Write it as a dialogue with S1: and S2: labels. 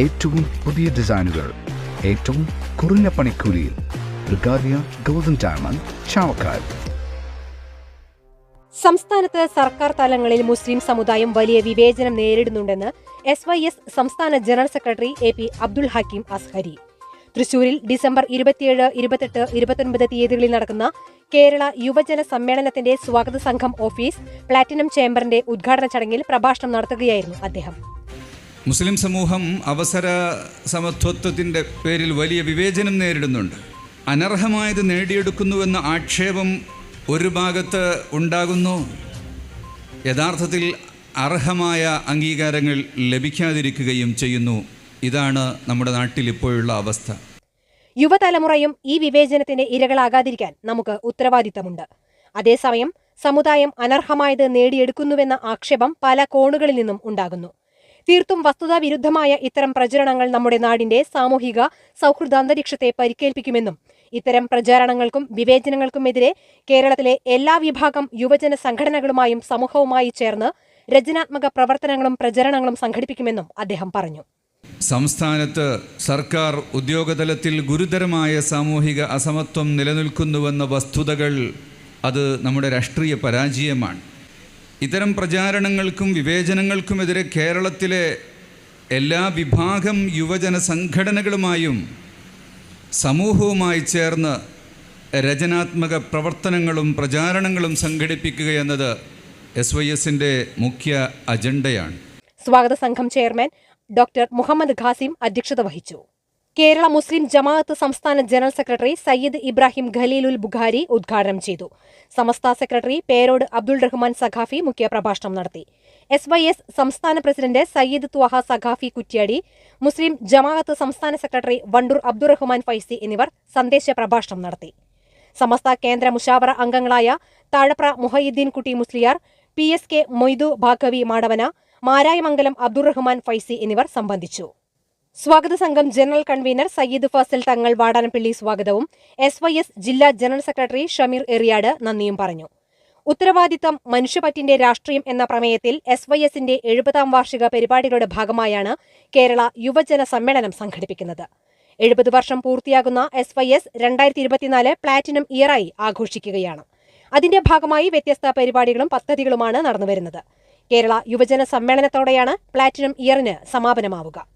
S1: ഏറ്റവും പുതിയ ഡിസൈനുകൾ ഏറ്റവും കുറഞ്ഞ പണിക്കൂലിയിൽ. ബ്രിഗാദിയ ഗോൾഡൻ ഡയമണ്ട് ചാവക്കാട്.
S2: സംസ്ഥാനത്ത് സർക്കാർ തലങ്ങളിൽ മുസ്ലിം സമുദായം വലിയ വിവേചനം നേരിടുന്നുണ്ടെന്ന് എസ് വൈ എസ് സംസ്ഥാന general secretary A P Abdul Hakeem Azhari. തൃശൂരിൽ ഡിസംബർ ഇരുപത്തിയേഴ് ഇരുപത്തെട്ട് ഇരുപത്തൊൻപത് തീയതികളിൽ നടക്കുന്ന കേരള യുവജന സമ്മേളനത്തിന്റെ സ്വാഗത സംഘം ഓഫീസ് പ്ലാറ്റിനം ചേംബറിന്റെ ഉദ്ഘാടന ചടങ്ങിൽ പ്രഭാഷണം നടത്തുകയായിരുന്നു അദ്ദേഹം.
S3: മുസ്ലിം സമൂഹം അവസര സമത്വത്വത്തിന്റെ പേരിൽ വലിയ വിവേചനം നേരിടുന്നുണ്ട്. അനർഹമായത് നേടിയെടുക്കുന്നുവെന്ന ആക്ഷേപം ഒരു ഭാഗത്ത് ഉണ്ടാകുന്നു. യഥാർത്ഥത്തിൽ അർഹമായ അംഗീകാരങ്ങൾ ലഭിക്കാതിരിക്കുകയും ചെയ്യുന്നു. ഇതാണ് നമ്മുടെ നാട്ടിൽ ഇപ്പോഴുള്ള അവസ്ഥ.
S2: യുവതലമുറയും ഈ വിവേചനത്തിന്റെ ഇരകളാകാതിരിക്കാൻ നമുക്ക് ഉത്തരവാദിത്തമുണ്ട്. അതേസമയം സമുദായം അനർഹമായത് നേടിയെടുക്കുന്നുവെന്ന ആക്ഷേപം പല കോണുകളിൽ നിന്നും ഉണ്ടാകുന്നു. തീർത്തും വസ്തുതാ വിരുദ്ധമായ ഇത്തരം പ്രചരണങ്ങൾ നമ്മുടെ നാടിന്റെ സാമൂഹിക സൗഹൃദാന്തരീക്ഷത്തെ പരിക്കേൽപ്പിക്കുമെന്നും ഇത്തരം പ്രചാരണങ്ങൾക്കും വിവേചനങ്ങൾക്കുമെതിരെ കേരളത്തിലെ എല്ലാ വിഭാഗം യുവജന സംഘടനകളുമായും സമൂഹവുമായി ചേർന്ന് രചനാത്മക പ്രവർത്തനങ്ങളും പ്രചരണങ്ങളും സംഘടിപ്പിക്കുമെന്നും അദ്ദേഹം പറഞ്ഞു.
S3: സംസ്ഥാനത്ത് സർക്കാർ ഉദ്യോഗതലത്തിൽ ഗുരുതരമായ സാമൂഹിക അസമത്വം നിലനിൽക്കുന്നുവെന്ന വസ്തുതകൾ അത് നമ്മുടെ രാഷ്ട്രീയ പരാജയമാണ്. ഇത്തരം പ്രചാരണങ്ങൾക്കും വിവേചനങ്ങൾക്കുമെതിരെ കേരളത്തിലെ എല്ലാ വിഭാഗം യുവജന സംഘടനകളുമായും സമൂഹവുമായി ചേർന്ന് രചനാത്മക പ്രവർത്തനങ്ങളും പ്രചാരണങ്ങളും സംഘടിപ്പിക്കുക എന്നത് എസ് വൈ എസിന്റെ മുഖ്യ അജണ്ടയാണ്.
S2: സ്വാഗത സംഘം ചെയർമാൻ ഡോക്ടർ മുഹമ്മദ് ഖാസിം അധ്യക്ഷത വഹിച്ചു. കേരള മുസ്ലിം ജമാഅത്ത് സംസ്ഥാന ജനറൽ സെക്രട്ടറി സയ്യിദ് ഇബ്രാഹിം ഖലീലുൽ ബുഖാരി ഉദ്ഘാടനം ചെയ്തു. സമസ്ത സെക്രട്ടറി പേരോട് അബ്ദുൾ റഹ്മാൻ സഖാഫി മുഖ്യപ്രഭാഷണം നടത്തി. എസ് വൈ എസ് സംസ്ഥാന പ്രസിഡന്റ് സയ്യിദ് ത്വഹ സഖാഫി കുറ്റ്യാടി മുസ്ലിം ജമാഅത്ത് സംസ്ഥാന സെക്രട്ടറി വണ്ടൂർ അബ്ദുറഹ്മാൻ ഫൈസി എന്നിവർ സന്ദേശ പ്രഭാഷണം നടത്തി. സമസ്ത കേന്ദ്ര മുഷാവറ അംഗങ്ങളായ Thazhapra Muhiyudheen Kutty Musliyar P S K Moidu Bhagavi Madavana Marayamangalam Abdurahman Faizy എന്നിവർ സംബന്ധിച്ചു. സ്വാഗത സംഘം ജനറൽ കൺവീനർ സയ്യിദ് ഫാസിൽ തങ്ങൾ വാടാനപ്പള്ളി സ്വാഗതവും എസ് വൈ എസ് ജില്ലാ ജനറൽ സെക്രട്ടറി ഷമീർ എറിയാട് നന്ദിയും പറഞ്ഞു. ഉത്തരവാദിത്തം മനുഷ്യപറ്റിന്റെ രാഷ്ട്രീയം എന്ന പ്രമേയത്തിൽ എസ് വൈ എസിന്റെ എഴുപതാം വാർഷിക പരിപാടികളുടെ ഭാഗമായാണ് കേരള യുവജന സമ്മേളനം സംഘടിപ്പിക്കുന്നത്. എഴുപത് വർഷം പൂർത്തിയാകുന്ന എസ് വൈ എസ് രണ്ടായിരത്തി ഇരുപത്തിനാല് പ്ലാറ്റിനം ഇയറായി ആഘോഷിക്കുകയാണ്. അതിന്റെ ഭാഗമായി വ്യത്യസ്ത പരിപാടികളും പദ്ധതികളുമാണ് നടന്നുവരുന്നത്. കേരള യുവജന സമ്മേളനത്തോടെയാണ് പ്ലാറ്റിനം ഇയറിന് സമാപനമാവുക.